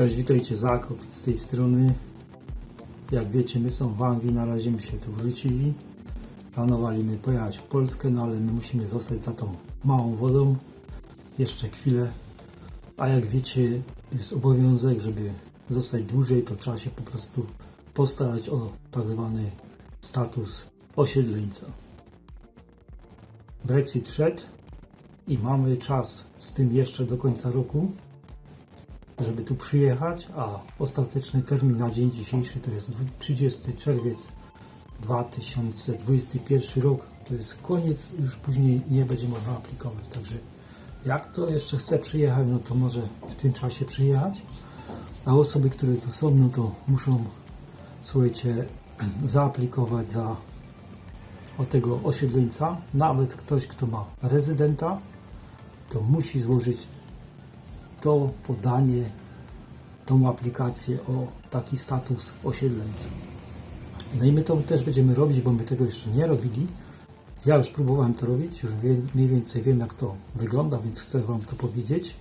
Cześć, witajcie Zakop z tej strony. Jak wiecie, my są w Anglii, na razie my się tu wrócili. Planowaliśmy pojechać w Polskę, no ale my musimy zostać za tą małą wodą jeszcze chwilę. A jak wiecie, jest obowiązek, żeby zostać dłużej, to trzeba się po prostu postarać o tak zwany status osiedleńca. Brexit wszedł i mamy czas z tym jeszcze do końca roku żeby tu przyjechać, a ostateczny termin na dzień dzisiejszy to jest 30 czerwiec 2021 rok. To jest koniec, już później nie będzie można aplikować. Także jak to jeszcze chce przyjechać, no to może w tym czasie przyjechać. A osoby, które tu są, no to muszą, słuchajcie, zaaplikować za o tego osiedleńca. Nawet ktoś, kto ma rezydenta, to musi złożyć to podanie, tą aplikację o taki status osiedleńca. No i my to też będziemy robić, bo my tego jeszcze nie robili. Ja już próbowałem to robić, już wie, mniej więcej wiem jak to wygląda, więc chcę Wam to powiedzieć.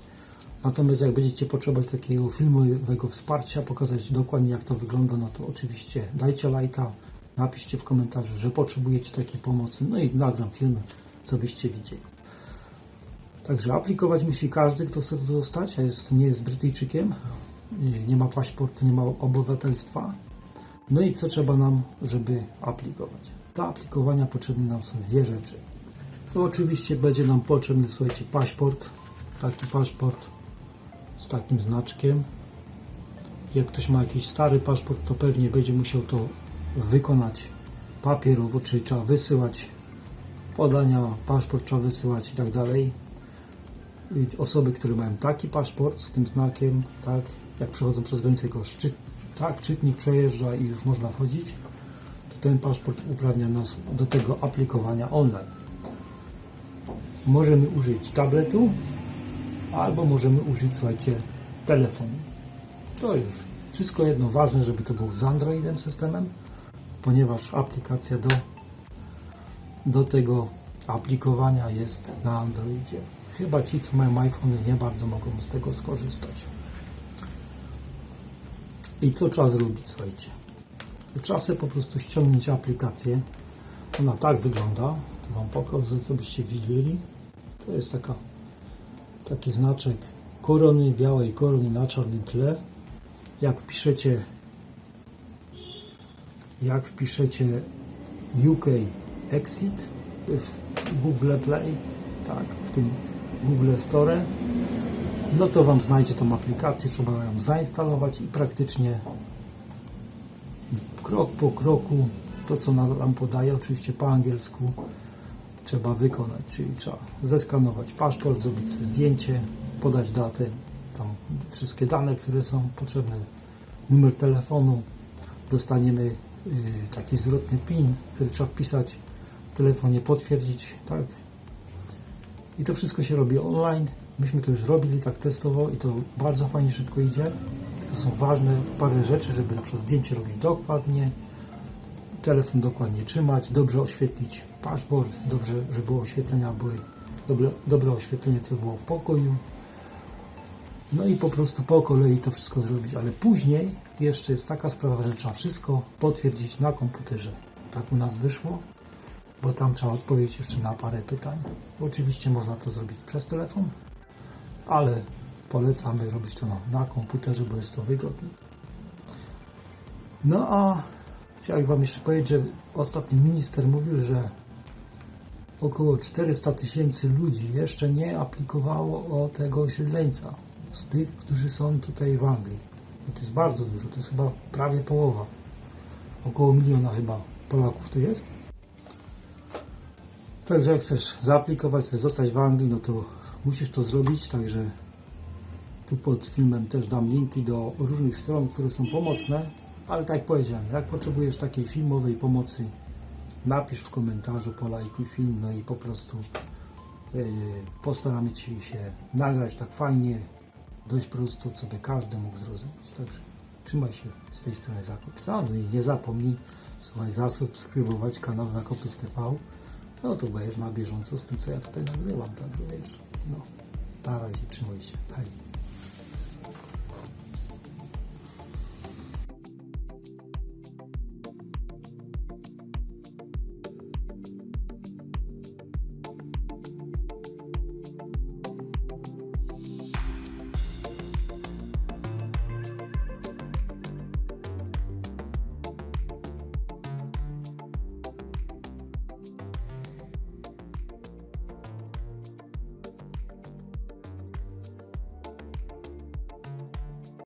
Natomiast jak będziecie potrzebować takiego filmowego wsparcia, pokazać dokładnie jak to wygląda, no to oczywiście dajcie lajka, napiszcie w komentarzu, że potrzebujecie takiej pomocy, no i nagram film, co byście widzieli. Także aplikować musi każdy, kto chce tu zostać, a jest, nie jest Brytyjczykiem, nie- ma paszportu, nie ma obywatelstwa. No i co trzeba nam, żeby aplikować? Do aplikowania potrzebne nam są dwie rzeczy. To oczywiście będzie nam potrzebny, słuchajcie, paszport, taki paszport z takim znaczkiem. Jak ktoś ma jakiś stary paszport, to pewnie będzie musiał to wykonać papierowo, czyli trzeba wysyłać podania, paszport trzeba wysyłać i tak dalej. Osoby, które mają taki paszport z tym znakiem, tak, jak przechodzą przez granicę, jego szczyt, tak, czytnik przejeżdża i już można wchodzić, to ten paszport uprawnia nas do tego aplikowania online. Możemy użyć tabletu, albo możemy użyć, słuchajcie, telefonu. To już wszystko jedno, ważne, żeby to był z Androidem systemem, ponieważ aplikacja do, do tego aplikowania jest na Androidzie. Chyba ci, co mają iPhone, nie bardzo mogą z tego skorzystać. I co trzeba zrobić, słuchajcie? Trzeba sobie po prostu ściągnąć aplikację. Ona tak wygląda. To Wam pokażę, co byście widzieli. To jest taka, taki znaczek korony, białej korony na czarnym tle. Jak wpiszecie jak wpiszecie UK Exit w Google Play, tak, w tym Google Store, no to Wam znajdzie tą aplikację, trzeba ją zainstalować i praktycznie krok po kroku to, co nam podaje, oczywiście po angielsku, trzeba wykonać, czyli trzeba zeskanować paszport, zrobić zdjęcie, podać datę, tam wszystkie dane, które są potrzebne, numer telefonu, dostaniemy y, taki zwrotny PIN, który trzeba wpisać w telefonie, potwierdzić, tak, i to wszystko się robi online. Myśmy to już robili tak testowo i to bardzo fajnie szybko idzie. To są ważne parę rzeczy, żeby na przykład zdjęcie robić dokładnie, telefon dokładnie trzymać, dobrze oświetlić paszport, dobrze, żeby oświetlenia były, dobre, dobre oświetlenie, co było w pokoju. No i po prostu po kolei to wszystko zrobić, ale później jeszcze jest taka sprawa, że trzeba wszystko potwierdzić na komputerze. Tak u nas wyszło bo tam trzeba odpowiedzieć jeszcze na parę pytań. Oczywiście można to zrobić przez telefon, ale polecamy robić to na, na komputerze, bo jest to wygodne. No a chciałem Wam jeszcze powiedzieć, że ostatni minister mówił, że około 400 tysięcy ludzi jeszcze nie aplikowało o tego osiedleńca z tych, którzy są tutaj w Anglii. I to jest bardzo dużo, to jest chyba prawie połowa. Około miliona chyba Polaków tu jest. Także jak chcesz zaaplikować, chcesz zostać w Anglii, no to musisz to zrobić, także tu pod filmem też dam linki do różnych stron, które są pomocne, ale tak jak powiedziałem, jak potrzebujesz takiej filmowej pomocy, napisz w komentarzu, polajkuj film, no i po prostu yy, postaramy Ci się nagrać tak fajnie, dość prosto, co by każdy mógł zrozumieć. Także trzymaj się z tej strony Zakopy. No i nie zapomnij, słuchaj, zasubskrybować kanał Zakopy TV. No to będziesz na bieżąco z tym, co ja tutaj nagrywam, także wiesz, no, na razie, trzymaj się, hej.